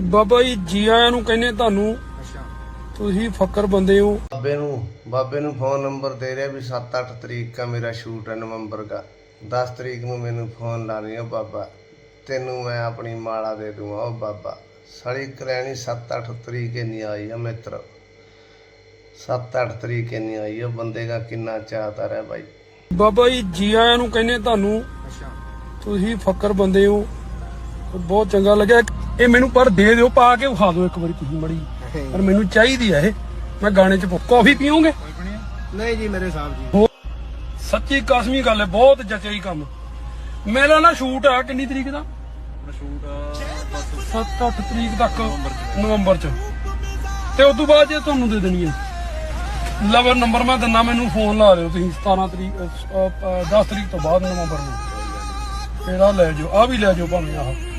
ਬਾਬਾ ਜੀ ਜੀ ਆਇਆਂ ਨੂੰ ਕਹਿੰਦੇ ਤੁਹਾਨੂੰ। ਤੁਸੀਂ ਫੱਕਰ ਬੰਦੇ ਹੋ। ਬਾਬੇ ਨੂੰ ਬਾਬੇ ਨੂੰ ਫੋਨ ਨੰਬਰ ਦੇ ਰਿਹਾ ਵੀ 7-8 ਤਰੀਕ ਦਾ ਮੇਰਾ ਸ਼ੂਟ ਹੈ ਨਵੰਬਰ ਦਾ। 10 ਤਰੀਕ ਨੂੰ ਮੈਨੂੰ ਫੋਨ ਲਾ ਰਹੀ ਬਾਬਾ। ਤੈਨੂੰ ਮੈਂ ਆਪਣੀ ਮਾਲਾ ਦੇ ਦੂੰਗਾ ਉਹ ਬਾਬਾ। ਸੜੀ ਕਰੈਣੀ 7-8 ਤਰੀਕ ਨਹੀਂ ਆਈ ਆ ਮਿੱਤਰ। 7-8 ਤਰੀਕ ਨਹੀਂ ਆਈ ਉਹ ਬੰਦੇ ਦਾ ਕਿੰਨਾ ਚਾਹਤਾ ਰਿਹਾ ਬਾਈ। ਬਾਬਾ ਜੀ ਜੀ ਆਇਆਂ ਨੂੰ ਕਹਿੰਦੇ ਤੁਹਾਨੂੰ। ਤੁਸੀਂ ਫੱਕਰ ਬੰਦੇ ਹੋ। ਬਹੁਤ ਚੰਗਾ ਲੱਗਿਆ। ਇਹ ਮੈਨੂੰ ਪਰ ਦੇ ਦਿਓ ਪਾ ਕੇ ਵਿਖਾ ਦਿਓ ਇੱਕ ਵਾਰੀ ਤੁਸੀਂ ਮੜੀ ਪਰ ਮੈਨੂੰ ਚਾਹੀਦੀ ਆ ਇਹ। ਮੈਂ ਗਾਣੇ ਚ ਕਾਫੀ ਪੀਓਗੇ? ਨਹੀਂ ਜੀ ਮੇਰੇ ਸਾਹਿਬ ਜੀ। ਸੱਚੀ ਕਸਮੀ ਗੱਲ ਹੈ ਬਹੁਤ ਜਚਿਆ ਹੀ ਕੰਮ। ਮੇਰਾ ਨਾ ਸ਼ੂਟ ਆ ਕਿੰਨੀ ਤਰੀਕ ਦਾ? ਸ਼ੂਟ 7-8 ਤਰੀਕ ਤੱਕ ਨਵੰਬਰ ਚ। ਤੇ ਉਸ ਤੋਂ ਬਾਅਦ ਜੇ ਤੁਹਾਨੂੰ ਦੇ ਦੇਣੀ ਹੈ। ਲਵਰ ਨੰਬਰ ਮੈਂ ਦਿੰਨਾ ਮੈਨੂੰ ਫੋਨ ਲਾ ਲਿਓ ਤੁਸੀਂ 17 ਤਰੀਕ ਅਹ, ਅਹ, 10 ਤਰੀਕ ਤੋਂ ਬਾਅਦ ਨਵੰਬਰ ਨੂੰ। ਫੇਰ ਆ ਲੈ ਜਾਓ ਆ ਵੀ ਲੈ ਜਾਓ ਭਾਵੇਂ ਆਹ।